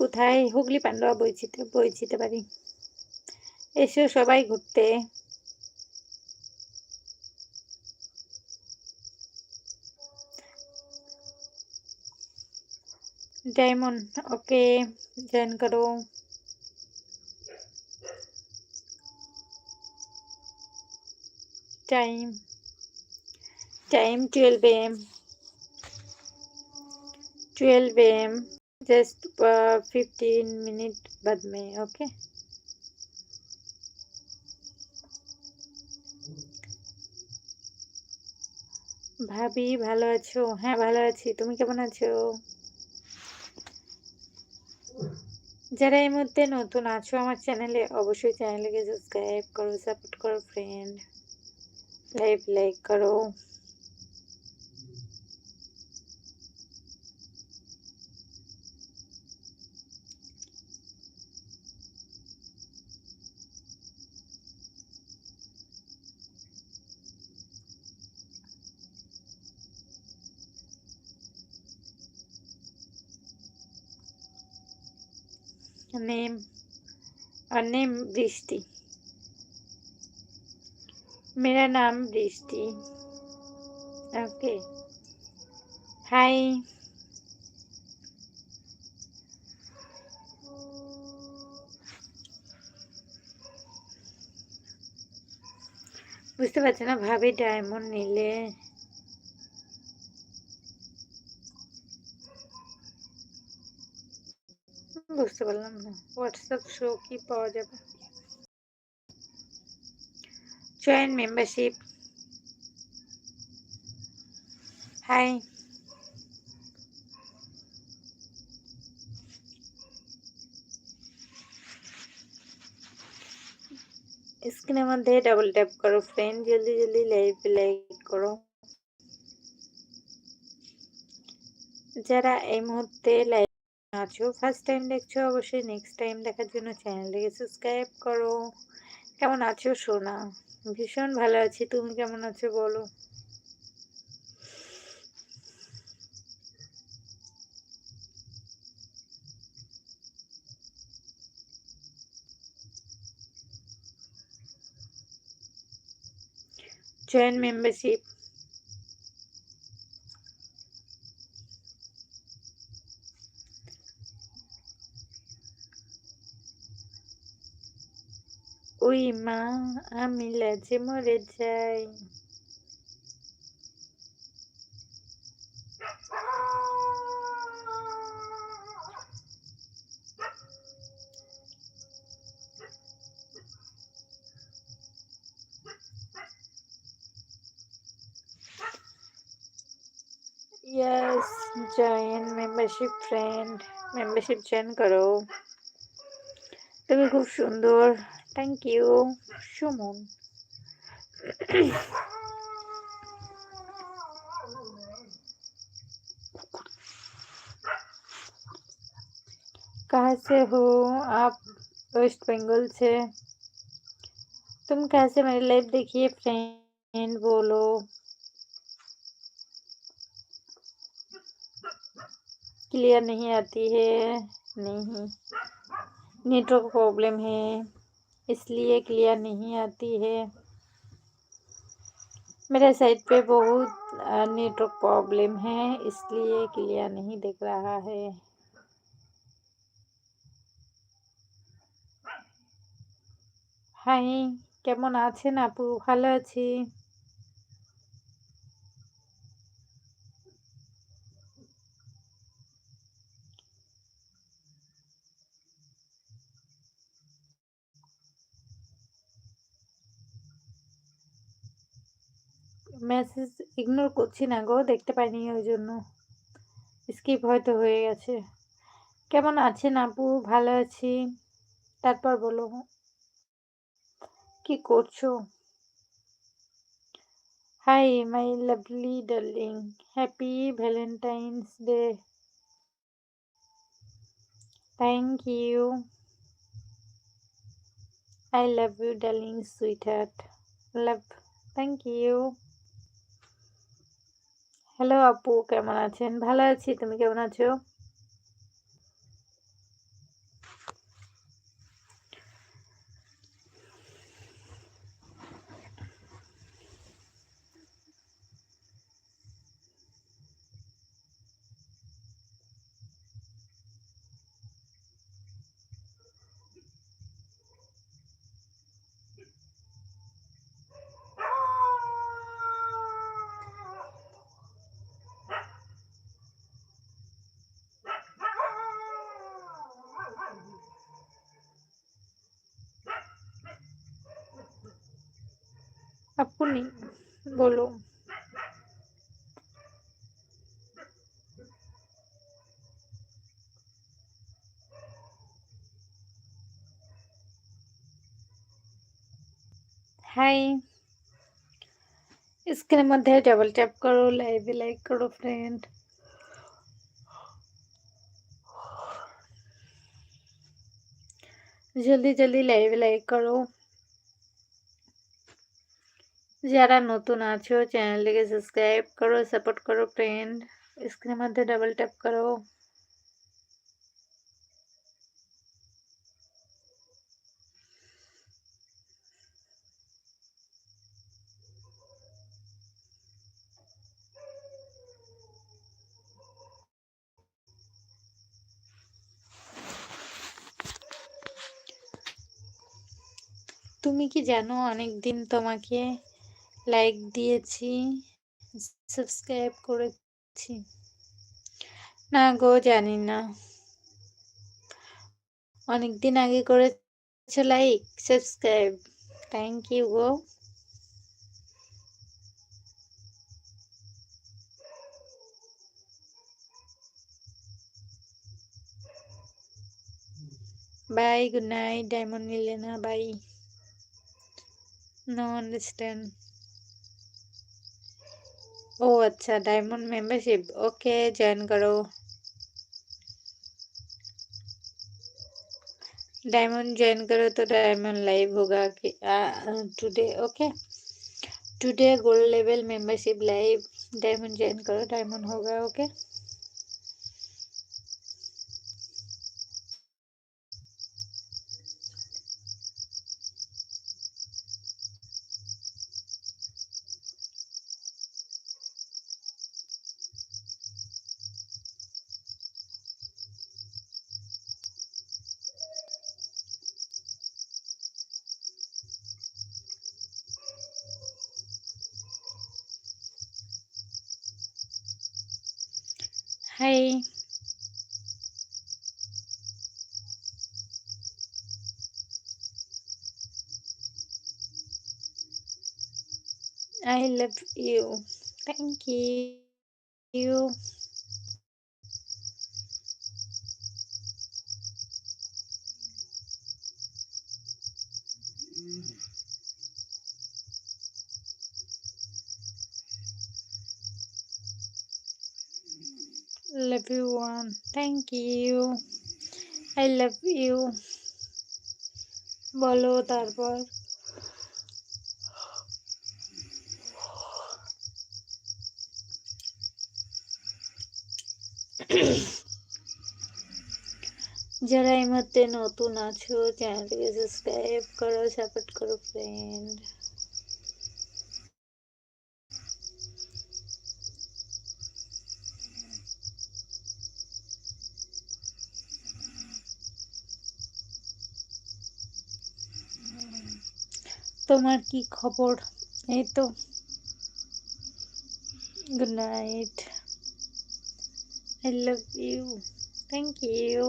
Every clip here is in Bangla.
কোথায়? হুগলি পান্ডবা বইচিতে বইছিতে পারি এসো সবাই ঘুরতে। ডায়মন্ড, ওকে, জয়েন করো। Time time twelve M. Twelve M. Just fifteen minute बाद में ओके ভাবি ভালো আছো হ্যাঁ ভালো আছি তুমি কেমন আছো যারা এই মুহূর্তে নতুন আছো আমার চ্যানেলে অবশ্যই চ্যানেলকে সাবস্ক্রাইব করো সাপোর্ট করো ফ্রেন্ড লাইভ লাইক করো নেম আর নেম বৃষ্টি মেরা নাম বৃষ্টি ওকে হাই বুঝতে পারছি না, ভাবি ডায়মন্ড নিলে বুঝতে না হোয়াটসঅ্যাপ শো কি পাওয়া যাবে জয়েন মেম্বারশিপ হাই স্ক্রিনের মধ্যে ডাবল ট্যাপ করো ফ্রেন্ড জলদি জলদি লাইভ লাইক করো। যারা এই মুহূর্তে লাইভ আছো ফার্স্ট টাইম দেখছ? অবশ্যই নেক্সট টাইম দেখার জন্য চ্যানেলটাকে সাবস্ক্রাইব করো। কেমন আছো, সোনা? ভীষণ ভালো আছি। তুমি কেমন আছো, বলো? জয়েন মেম্বারশিপ ওই মা আমি লাজে মরে যাই yes join membership friend membership join করো। তুমি খুব সুন্দর। Thank you Shumon. कहाँ से हो? आप वेस्ट बंगाल से। तुम कैसे मेरी लाइफ देखिए फ्रेंड बोलो। क्लियर नहीं आती है। नहीं। नेटवर्क प्रॉब्लम है। इसलिए क्लियर नहीं आती है मेरे साइड पे बहुत नेटवर्क प्रॉब्लम है इसलिए क्लियर नहीं दिख रहा है হাই কেমন আছেন আপু ভালো আছি মেসেজ ইগনোর করছি না গো, দেখতে পাইনি ওই জন্য। স্কিপ হয়তো হয়ে গেছে। কেমন আছেন আপু? ভালো আছি। তারপর বলো। কি করছ? Hi my lovely darling happy Valentine's day thank you I love you darling sweetheart love thank you hello আপু কেমন আছেন? ভালো আছি তুমি কেমন আছো? আপনি বলো হাই স্ক্রিনের মধ্যে ডাবল ট্যাপ করো লাইভে লাইক করো ফ্রেন্ড জলদি জলদি লাইভে লাইক করো যারা নতুন আছো, চ্যানেলটিকে সাবস্ক্রাইব করো, সাপোর্ট করো ফ্রেন্ড স্ক্রিনের মধ্যে ডাবল ট্যাপ করো। তুমি কি জানো অনেক দিন তোমাকে লাইক দিয়েছি সাবস্ক্রাইব করেছি। না গো, জানি না। অনেক দিন আগে করেছ লাইক সাবস্ক্রাইব থ্যাংক ইউ গো। বাই গুড নাইট ডায়মন্ড নিলে না বাই নো ओ अच्छा डायमंड मेंबरशिप ओके ज्वाइन करो। डायमंड ज्वाइन करो तो डायमंड लाइव होगा कि today okay today gold level membership live diamond join करो डायमंड होगा okay love you. Thank you. Love you one. Thank you. I love you. বলো তারপর যারা এই মুহূর্তে নতুন আছো চ্যানেলটিকে সাবস্ক্রাইব করো সাপোর্ট করো ফ্রেন্ড তোমার কি খবর এই তো good night I love you thank you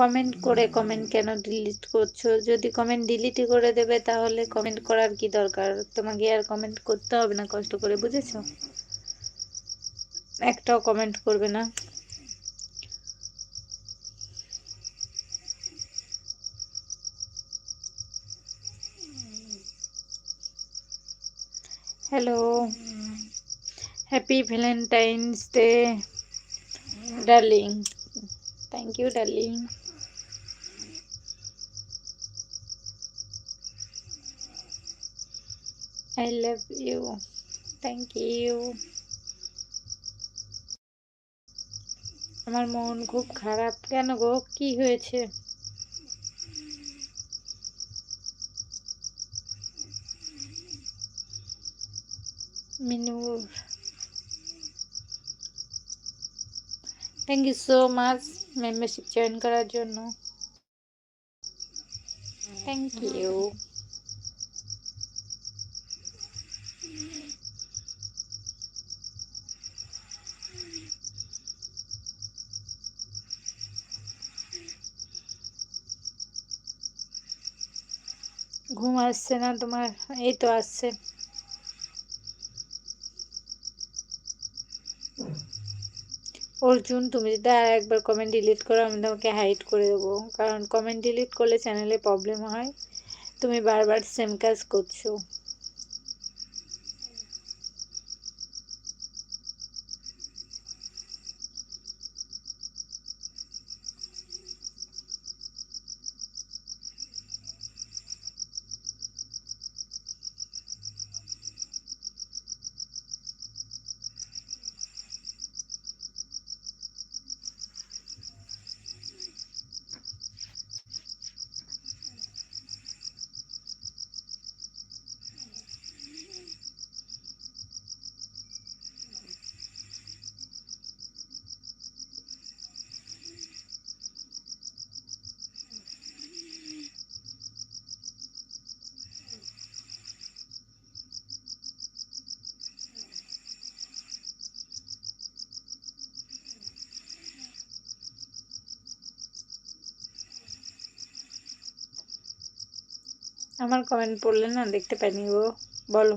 comment করে কমেন্ট কেন ডিলিট করছ? যদি কমেন্ট ডিলিটই করে দেবে, তাহলে কমেন্ট করার কি দরকার? তোমাকে আর কমেন্ট করতে হবে না, কষ্ট করে, বুঝেছ? একটাও কমেন্ট করবে না। Hello happy Valentine's day darling thank you darling I love you thank you আমার মন খুব খারাপ। কেন গো? কি হয়েছে? Minur. Thank you so much membership join করার জন্য। থ্যাংক ইউ ঘুম আসছে না তোমার এই তো আসছে অর্জুন, তুমি যদি আর একবার কমেন্ট ডিলিট করো, আমি তোমাকে হাইড করে দেবো। কারণ কমেন্ট ডিলিট করলে চ্যানেলে প্রবলেম হয়। তুমি বারবার সেম কাজ করছ। আমার কমেন্ট পড়লে না দেখতে পাইনি গো, বলো।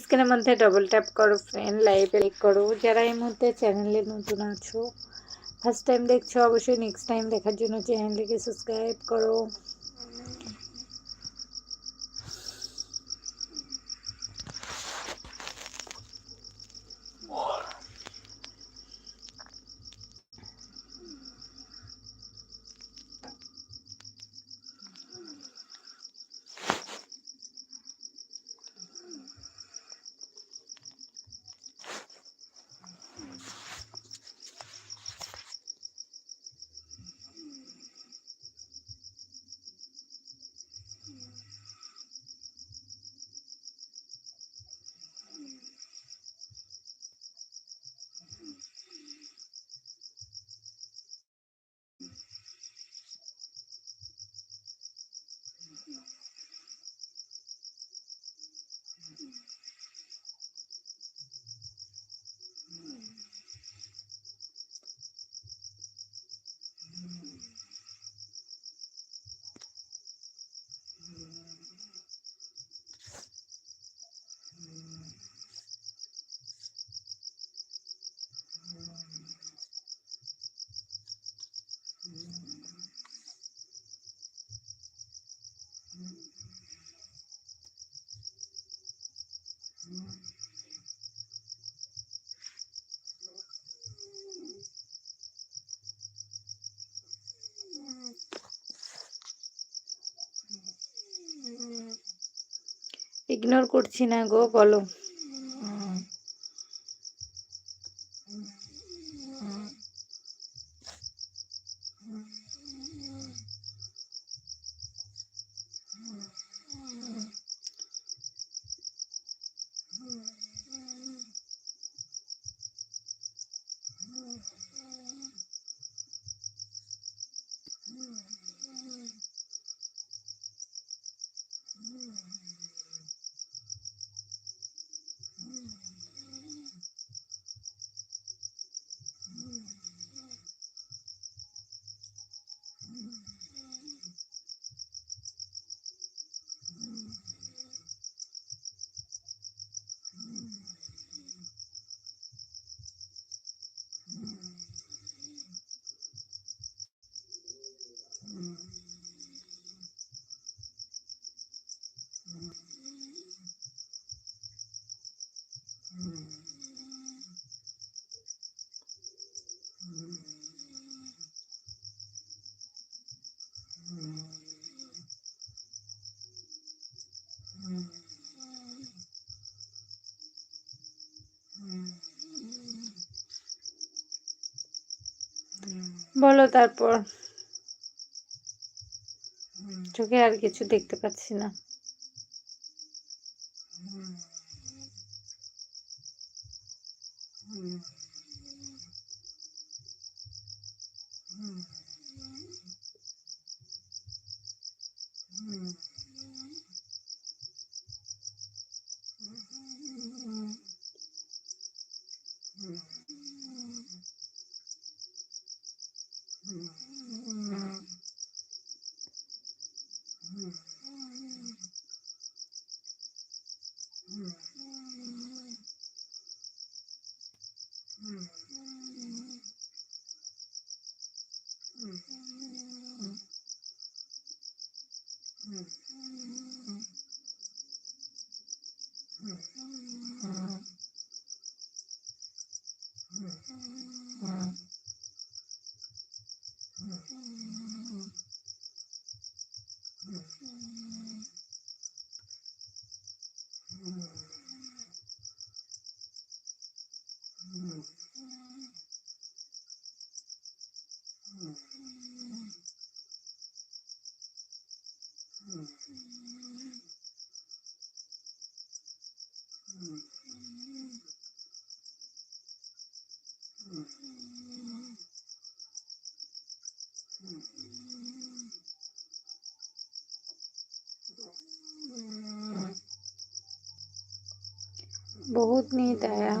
স্ক্রিনের মধ্যে ডবল ট্যাপ করো ফ্রেন্ড লাইভে ক্লিক করো। যারা এই মুহূর্তে চ্যানেলে নতুন আছো ফার্স্ট টাইম দেখছ অবশ্যই নেক্সট টাইম দেখার জন্য চ্যানেলটিকে সাবস্ক্রাইব করো। ইগনোর করছি না গো বলো। বলো তারপর। চোখে আর কিছু দেখতে পাচ্ছি না। Mm. बहुत नींद आया।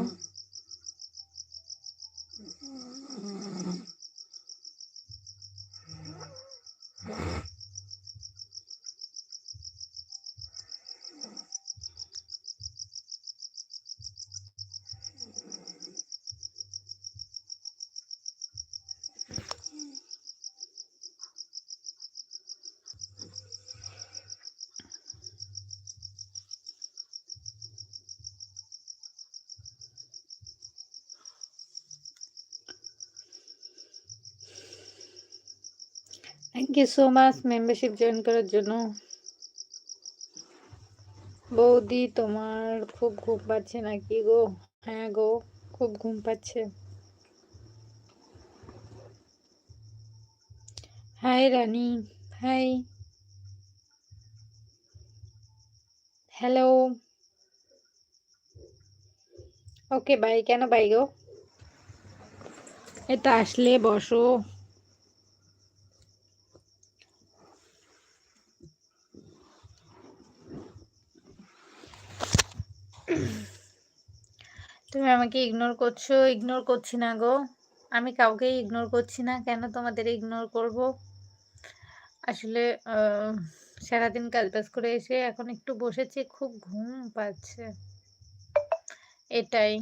You so much membership join করার জন্য। বৌদি তোমার খুব ঘুম পাচ্ছে নাকি গো? হ্যাঁ গো, খুব ঘুম পাচ্ছে। Hi Rani, hi. Hello. Okay, bye. কেন বাই গো? এটা আসলে, বসো। তুমি আমাকে ইগনোর করছ ইগনোর করছি না গো। আমি কাউকেই ইগনোর করছি না, কেন তোমাদের ইগনোর করব? আসলে সারাদিন বাজ করে এসে এখন একটু বসেছি, খুব ঘুম পাচ্ছে। এটাই।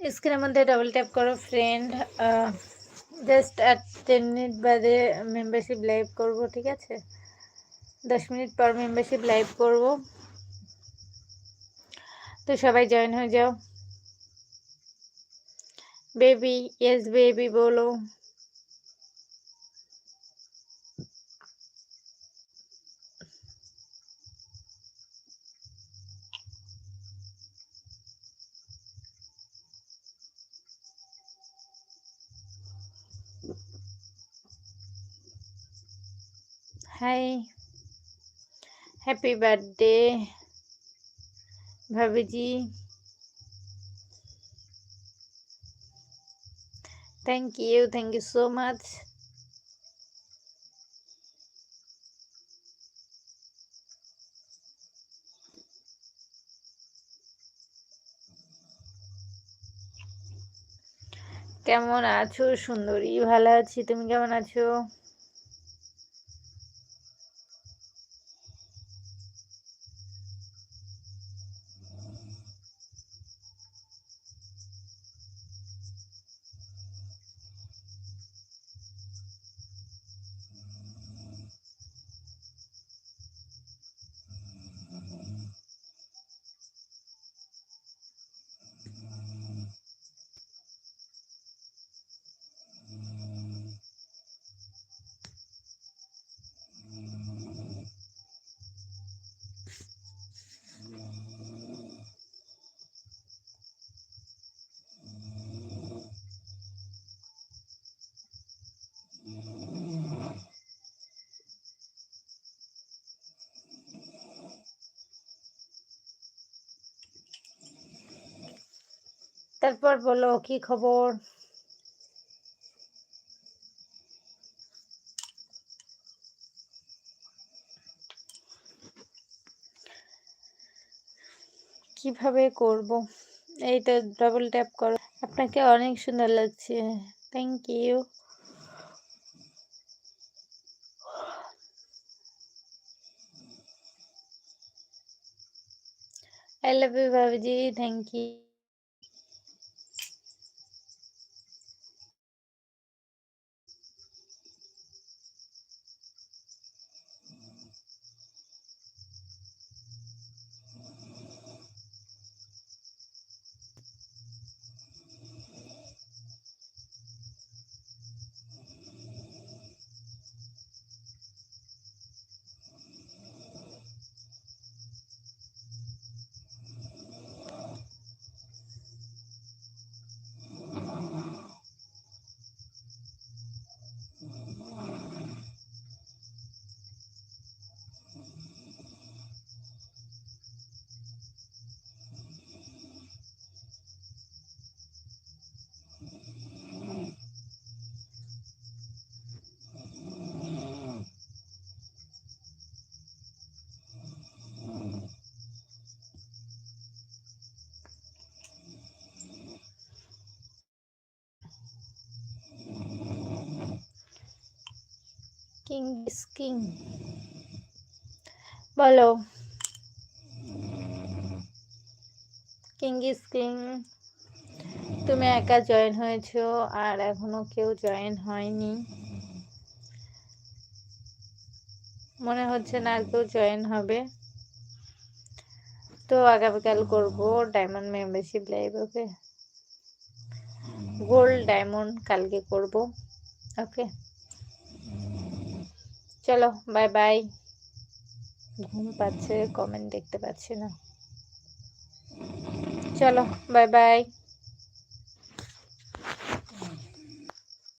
স্ক্রিনের মধ্যে ডবল ট্যাপ করো ফ্রেন্ড জাস্ট আর টেন মিনিট বাদে মেম্বারশিপ লাইভ করব, ঠিক আছে? দশ মিনিট পর মেম্বারশিপ লাইভ করব। তো সবাই জয়েন হয়ে যাও। বেবি ইয়েস বেবি বলো। Hi happy birthday ভাবিজি thank you thank you so much কেমন আছো? সুন্দরী, ভালো আছি। তুমি কেমন আছো? তারপর বলো কি খবর? কীভাবে করব? এই তো ডাবল ট্যাপ করো। আপনাকে অনেক সুন্দর লাগছে। Thank you I love you, Babaji. Thank you. King is king বলো কিং ইজ কিং তুমি একা জয়েন হয়েছো আর এখনও কেউ জয়েন হয়নি। মনে হচ্ছে না আর কেউ জয়েন হবে। তো আগামীকাল করব diamond membership live okay gold diamond কালকে করব ওকে চলো বাই বাই ঘুম পাচ্ছে কমেন্ট দেখতে পাচ্ছি না। চলো বাই বাই